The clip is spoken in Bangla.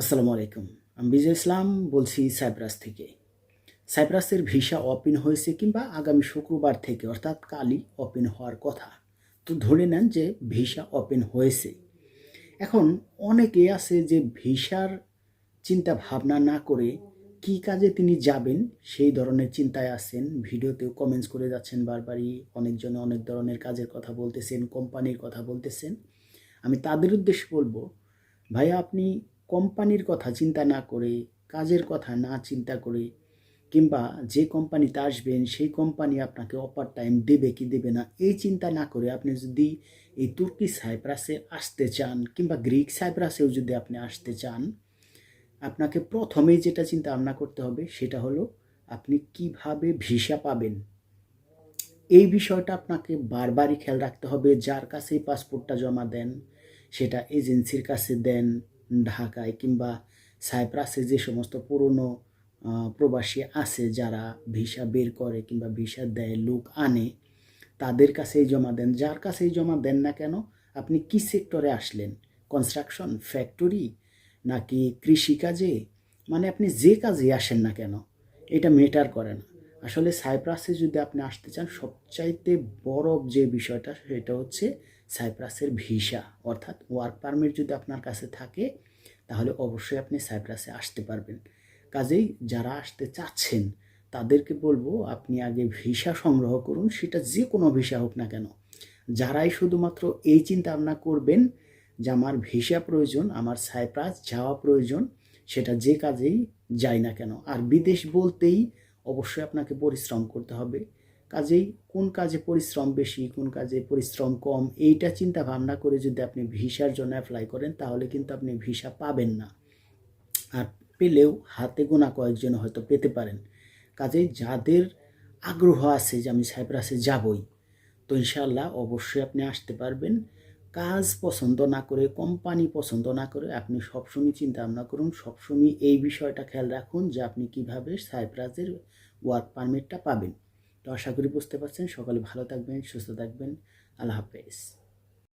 আসসালামু আলাইকুম। আমি বিজয় ইসলাম বলছি সাইপ্রাস থেকে। সাইপ্রাসের ভিসা ওপেন হয়েছে কিংবা আগামী শুক্রবার থেকে, অর্থাৎ কালই ওপেন হওয়ার কথা। তো ধরে নেন যে ভিসা ওপেন হয়েছে। এখন অনেকে আছে যে ভিসার চিন্তা ভাবনা না করে কি কাজে তিনি যাবেন, সেই ধরনের চিন্তায় আছেন। ভিডিওতেও কমেন্টস করে যাচ্ছেন বারবারই, অনেকজনে অনেক ধরনের কাজের কথা বলতেছেন, কোম্পানির কথা বলতেছেন। আমি তাদের উদ্দেশ্যে বলব ভাই আপনি কোম্পানির কথা চিন্তা না করে, কাজের কথা না চিন্তা করে, কিংবা যে কোম্পানিতে আসবেন, সেই কোম্পানি আপনাকে অপার টাইম দেবে কি দেবে না, এই চিন্তা না করে আপনি যদি এই তুর্কি সাইপ্রাসে আসতে চান, কিংবা গ্রিক সাইপ্রাসেও যদি আপনি আসতে চান, আপনাকে প্রথমেই যেটা চিন্তা ভাবনা করতে হবে, সেটা হলো আপনি কীভাবে ভিসা পাবেন। এই বিষয়টা আপনাকে বারবারই খেয়াল রাখতে হবে, যার কাছেই পাসপোর্টটা জমা দেন, সেটা এজেন্সির কাছে দেন ঢাকায় কিংবা সাইপ্রাসে যে সমস্ত পুরনো প্রবাসী আছে যারা ভিসা বের করে কিংবা ভিসা দেয়, লোক আনে, তাদের কাছেই জমা দেন। যার কাছেই জমা দেন না কেন? আপনি কি সেক্টরে আসলেন? কনস্ট্রাকশন ফ্যাক্টরি নাকি কৃষিকাজে? মানে আপনি যে কাজে আসেন না কেন? এটা মেটার করে না। আসলে সাইপ্রাসে যদি আপনি আসতে চান, সবচাইতে বড় যে বিষয়টা, সেটা হচ্ছে সাইপ্রাসের ভিসা। অর্থাৎ ওয়ার্ক পারমিট যদি আপনার কাছে থাকে, তাহলে অবশ্যই আপনি সাইপ্রাসে আসতে পারবেন। কাজেই যারা আসতে চাচ্ছেন, তাদেরকে বলব, আপনি আগে ভিসা সংগ্রহ করুন, সেটা যে কোনো ভিসা হোক না কেন। যারাই শুধুমাত্র এই চিন্তা ভাবনা করবেন যে আমার ভিসা প্রয়োজন, আমার সাইপ্রাস যাওয়া প্রয়োজন, সেটা যে কাজেই যায় না কেন। আর বিদেশ বলতেই অবশ্যই আপনাকে পরিশ্রম করতে হবে। কাজেই কোন কাজে পরিশ্রম বেশি, কোন কাজে পরিশ্রম কম, এইটা চিন্তা ভাবনা করে যদি আপনি ভিসার জন্য অ্যাপ্লাই করেন, তাহলে কিন্তু আপনি ভিসা পাবেন না। আর পেলেও হাতে গোনা কয়েকজন হয়তো পেতে পারেন। কাজেই যাদের আগ্রহ আছে যে আমি সাইপ্রাসে যাবই, তো ইনশাল্লাহ অবশ্যই আপনি আসতে পারবেন। কাজ পছন্দ না করে, কোম্পানি পছন্দ না করে, আপনি সবসময় চিন্তা ভাবনা করুন, সবসময় এই বিষয়টা খেয়াল রাখুন যে আপনি কীভাবে সাইপ্রাসের ওয়ার্ক পারমিটটা পাবেন। তো আশা করি বুঝতে পারছেন। সকালে ভালো থাকবেন, সুস্থ থাকবেন। আল্লাহ হাফেজ।